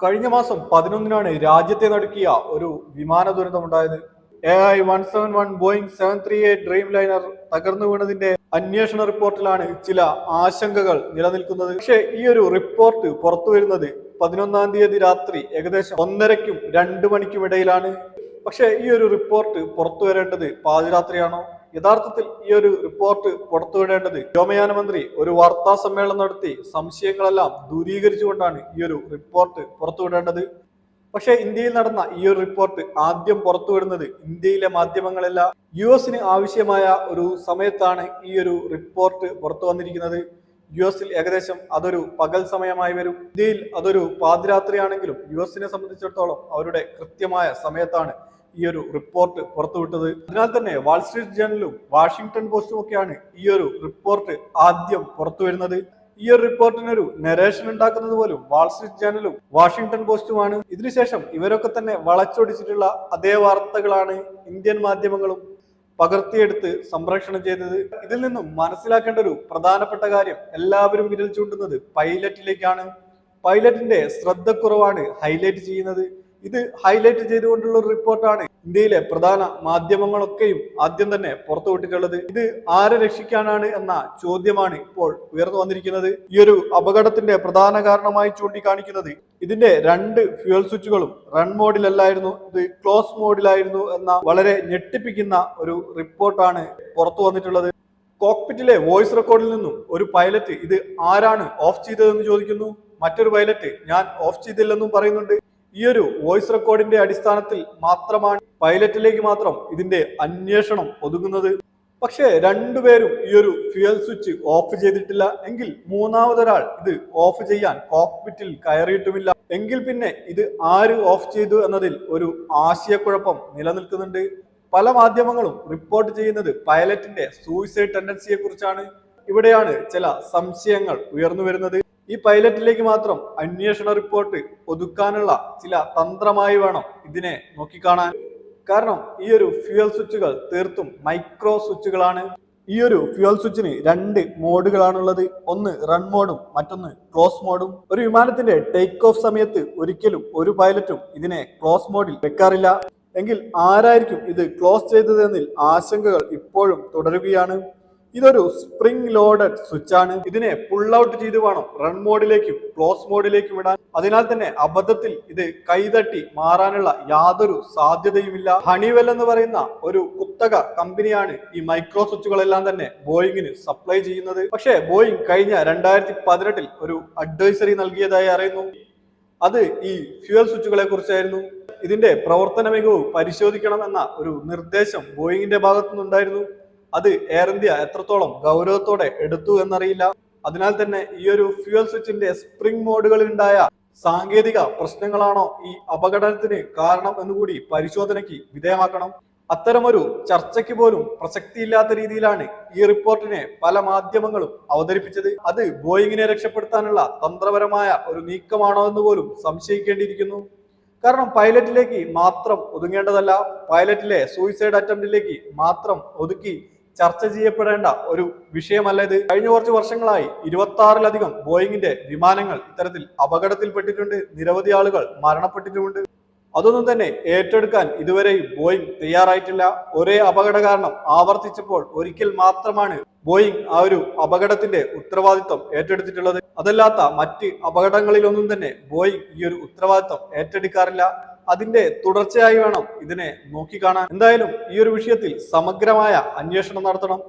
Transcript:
കഴിഞ്ഞ മാസം പതിനൊന്നിനാണ് രാജ്യത്തെ നടുക്കിയ ഒരു വിമാന ദുരന്തമുണ്ടായത് A I one seven one Boeing seven three eight Dreamliner തകർന്നു വീണതിന്റെ അന്വേഷണ റിപ്പോർട്ടിലാണ് ചില ആശങ്കകൾ നിലനിൽക്കുന്നത്. പക്ഷേ ഈ ഒരു റിപ്പോർട്ട് പുറത്തു വരുന്നത് പതിനൊന്നാം തീയതി രാത്രി ഏകദേശം ഒന്നരയ്ക്കും രണ്ടു മണിക്കും ഇടയിലാണ്. പക്ഷേ ഈ ഒരു റിപ്പോർട്ട് പുറത്തു വരേണ്ടത് പാതിരാത്രിയാണോ? യഥാർത്ഥത്തിൽ ഈ ഒരു റിപ്പോർട്ട് പുറത്തുവിടേണ്ടത് വ്യോമയാന മന്ത്രി ഒരു വാർത്താ സമ്മേളനം നടത്തി സംശയങ്ങളെല്ലാം ദൂരീകരിച്ചുകൊണ്ടാണ് ഈ ഒരു റിപ്പോർട്ട് പുറത്തുവിടേണ്ടത് പക്ഷേ ഇന്ത്യയിൽ നടന്ന ഈ ഒരു റിപ്പോർട്ട് ആദ്യം പുറത്തുവിടുന്നത് ഇന്ത്യയിലെ മാധ്യമങ്ങളല്ല. യു എസിന് ആവശ്യമായ ഒരു സമയത്താണ് ഈ ഒരു റിപ്പോർട്ട് പുറത്തു വന്നിരിക്കുന്നത്. യു എസിൽ ഏകദേശം അതൊരു പകൽ സമയമായി വരും. ഇന്ത്യയിൽ അതൊരു പാതിരാത്രിയാണെങ്കിലും യു എസിനെ സംബന്ധിച്ചിടത്തോളം അവരുടെ കൃത്യമായ സമയത്താണ് ഈ ഒരു റിപ്പോർട്ട് പുറത്തുവിട്ടത്. അതിനാൽ തന്നെ വാൾസ്ട്രീറ്റ് ജേണലും വാഷിംഗ്ടൺ പോസ്റ്റും ഒക്കെയാണ് ഈ ഒരു റിപ്പോർട്ട് ആദ്യം പുറത്തു വരുന്നത് ഈ ഒരു റിപ്പോർട്ടിനൊരു നരേഷൻ ഉണ്ടാക്കുന്നത് പോലും വാൾസ്ട്രീറ്റ് ജേണലും വാഷിംഗ്ടൺ പോസ്റ്റുമാണ്. ഇതിനുശേഷം ഇവരൊക്കെ തന്നെ വളച്ചൊടിച്ചിട്ടുള്ള അതേ വാർത്തകളാണ് ഇന്ത്യൻ മാധ്യമങ്ങളും പകർത്തിയെടുത്ത് സംപ്രേഷണം ചെയ്തത്. ഇതിൽ നിന്നും മനസ്സിലാക്കേണ്ട ഒരു പ്രധാനപ്പെട്ട കാര്യം എല്ലാവരും വിരൽ ചൂണ്ടുന്നത് പൈലറ്റിലേക്കാണ്. പൈലറ്റിന്റെ ശ്രദ്ധക്കുറവാണ് ഹൈലൈറ്റ് ചെയ്യുന്നത്. ഇത് ഹൈലൈറ്റ് ചെയ്തുകൊണ്ടുള്ള ഒരു റിപ്പോർട്ടാണ് ഇന്ത്യയിലെ പ്രധാന മാധ്യമങ്ങളൊക്കെയും ആദ്യം തന്നെ പുറത്തുവിട്ടിട്ടുള്ളത് ഇത് ആരെ രക്ഷിക്കാനാണ് എന്ന ചോദ്യമാണ് ഇപ്പോൾ ഉയർന്നു വന്നിരിക്കുന്നത്. ഈ ഒരു അപകടത്തിന്റെ പ്രധാന കാരണമായി ചൂണ്ടിക്കാണിക്കുന്നത് ഇതിന്റെ രണ്ട് ഫ്യൂൽ സ്വിച്ചുകളും റൺ മോഡിലല്ലായിരുന്നു ഇത് ക്ലോസ് മോഡിലായിരുന്നു എന്ന വളരെ ഞെട്ടിപ്പിക്കുന്ന ഒരു റിപ്പോർട്ടാണ് പുറത്തു വന്നിട്ടുള്ളത്. കോക്പിറ്റിലെ വോയിസ് റെക്കോർഡിൽ നിന്നും ഒരു പൈലറ്റ് ഇത് ആരാണ് ഓഫ് ചെയ്തതെന്ന് ചോദിക്കുന്നു. മറ്റൊരു പൈലറ്റ് ഞാൻ ഓഫ് ചെയ്തില്ലെന്നും പറയുന്നുണ്ട്. ഈ ഒരു വോയിസ് റെക്കോർഡിന്റെ അടിസ്ഥാനത്തിൽ മാത്രമാണ് പൈലറ്റിലേക്ക് മാത്രം ഇതിന്റെ അന്വേഷണം ഒതുങ്ങുന്നത്. പക്ഷേ രണ്ടുപേരും ഈ ഒരു ഫ്യൂൽ സ്വിച്ച് ഓഫ് ചെയ്തിട്ടില്ല എങ്കിൽ മൂന്നാമതൊരാൾ ഇത് ഓഫ് ചെയ്യാൻ കോക്പിറ്റിൽ കയറിയിട്ടുമില്ല. എങ്കിൽ പിന്നെ ഇത് ആര് ഓഫ് ചെയ്തു എന്നതിൽ ഒരു ആശയക്കുഴപ്പം നിലനിൽക്കുന്നുണ്ട്. പല മാധ്യമങ്ങളും റിപ്പോർട്ട് ചെയ്യുന്നത് പൈലറ്റിന്റെ സൂയിസൈഡ് ടെൻഡൻസിയെ കുറിച്ചാണ് ഇവിടെയാണ് ചില സംശയങ്ങൾ ഉയർന്നു വരുന്നത്. ഈ പൈലറ്റിലേക്ക് മാത്രം അന്വേഷണ റിപ്പോർട്ട് ഒതുക്കാനുള്ള ചില തന്ത്രമായി വേണം ഇതിനെ നോക്കിക്കാണാൻ. കാരണം ഈ ഒരു ഫ്യൂൽ സ്വിച്ചുകൾ തീർത്തും മൈക്രോ സ്വിച്ചുകളാണ്. ഈ ഒരു ഫ്യൂൽ സ്വിച്ചിന് രണ്ട് മോഡുകളാണുള്ളത്. ഒന്ന് റൺ മോഡും മറ്റൊന്ന് ക്ലോസ് മോഡും. ഒരു വിമാനത്തിന്റെ ടേക്ക് ഓഫ് സമയത്ത് ഒരിക്കലും ഒരു പൈലറ്റും ഇതിനെ ക്ലോസ് മോഡിൽ വെക്കാറില്ല. എങ്കിൽ ആരായിരിക്കും ഇത് ക്ലോസ് ചെയ്തതെന്നിൽ ആശങ്കകൾ ഇപ്പോഴും തുടരുകയാണ്. ഇതൊരു സ്പ്രിംഗ് ലോഡഡ് സ്വിച്ച് ആണ്. ഇതിനെ പുൾ ഔട്ട് ചെയ്ത് വേണം റൺ മോഡിലേക്കും ക്ലോസ് മോഡിലേക്കും ഇടാൻ. അതിനാൽ തന്നെ അബദ്ധത്തിൽ ഇത് കൈതട്ടി മാറാനുള്ള യാതൊരു സാധ്യതയുമില്ല. ഹണിവെൽ എന്ന് പറയുന്ന ഒരു കുത്തക കമ്പനിയാണ് ഈ മൈക്രോ സ്വിച്ചുകളെല്ലാം തന്നെ ബോയിങ്ങിന് സപ്ലൈ ചെയ്യുന്നത്. പക്ഷേ ബോയിങ് കഴിഞ്ഞ രണ്ടായിരത്തി പതിനെട്ടിൽ ഒരു അഡ്വൈസറി നൽകിയതായി അറിയുന്നു. അത് ഈ ഫ്യൂവൽ സ്വിച്ചുകളെ കുറിച്ചായിരുന്നു. ഇതിന്റെ പ്രവർത്തന മികവ് പരിശോധിക്കണം എന്ന ഒരു നിർദ്ദേശം ബോയിങ്ങിന്റെ ഭാഗത്തു നിന്നുണ്ടായിരുന്നു അത് എയർ ഇന്ത്യ എത്രത്തോളം ഗൗരവത്തോടെ എടുത്തു എന്നറിയില്ല. അതിനാൽ തന്നെ ഈ ഒരു ഫ്യൂൽ സ്വിച്ചിന്റെ സ്പ്രിംഗ് മോഡുകളിൽ ഉണ്ടായ സാങ്കേതിക പ്രശ്നങ്ങളാണോ ഈ അപകടത്തിന് കാരണം എന്നുകൂടി പരിശോധനയ്ക്ക് വിധേയമാക്കണം. അത്തരമൊരു ചർച്ചയ്ക്ക് പോലും പ്രസക്തിയില്ലാത്ത രീതിയിലാണ് ഈ റിപ്പോർട്ടിനെ പല മാധ്യമങ്ങളും അവതരിപ്പിച്ചത്. അത് ബോയിങ്ങിനെ രക്ഷപ്പെടുത്താനുള്ള തന്ത്രപരമായ ഒരു നീക്കമാണോ എന്ന് പോലും സംശയിക്കേണ്ടിയിരിക്കുന്നു. കാരണം പൈലറ്റിലേക്ക് മാത്രം ഒതുങ്ങേണ്ടതല്ല. പൈലറ്റിലെ സൂയിസൈഡ് അറ്റംപ്റ്റിലേക്ക് മാത്രം ഒതുക്കി ചർച്ച ചെയ്യപ്പെടേണ്ട ഒരു വിഷയമല്ല ഇത്. കഴിഞ്ഞ കുറച്ച് വർഷങ്ങളായി ഇരുപത്തി ആറിലധികം ബോയിങ്ങിന്റെ വിമാനങ്ങൾ ഇത്തരത്തിൽ അപകടത്തിൽപ്പെട്ടിട്ടുണ്ട്. നിരവധി ആളുകൾ മരണപ്പെട്ടിട്ടുമുണ്ട്. അതൊന്നും തന്നെ ഏറ്റെടുക്കാൻ ഇതുവരെയും ബോയിങ് തയ്യാറായിട്ടില്ല. ഒരേ അപകട കാരണം ആവർത്തിച്ചപ്പോൾ ഒരിക്കൽ മാത്രമാണ് ബോയിങ് ആ ഒരു അപകടത്തിന്റെ ഉത്തരവാദിത്വം ഏറ്റെടുത്തിട്ടുള്ളത്. അതല്ലാത്ത മറ്റ് അപകടങ്ങളിലൊന്നും തന്നെ ബോയിങ് ഈ ഒരു ഉത്തരവാദിത്വം ഏറ്റെടുക്കാറില്ല. അതിന്റെ തുടർച്ചയായി വേണം ഇതിനെ നോക്കിക്കാണാൻ. എന്തായാലും ഈ ഒരു വിഷയത്തിൽ സമഗ്രമായ അന്വേഷണം നടത്തണം.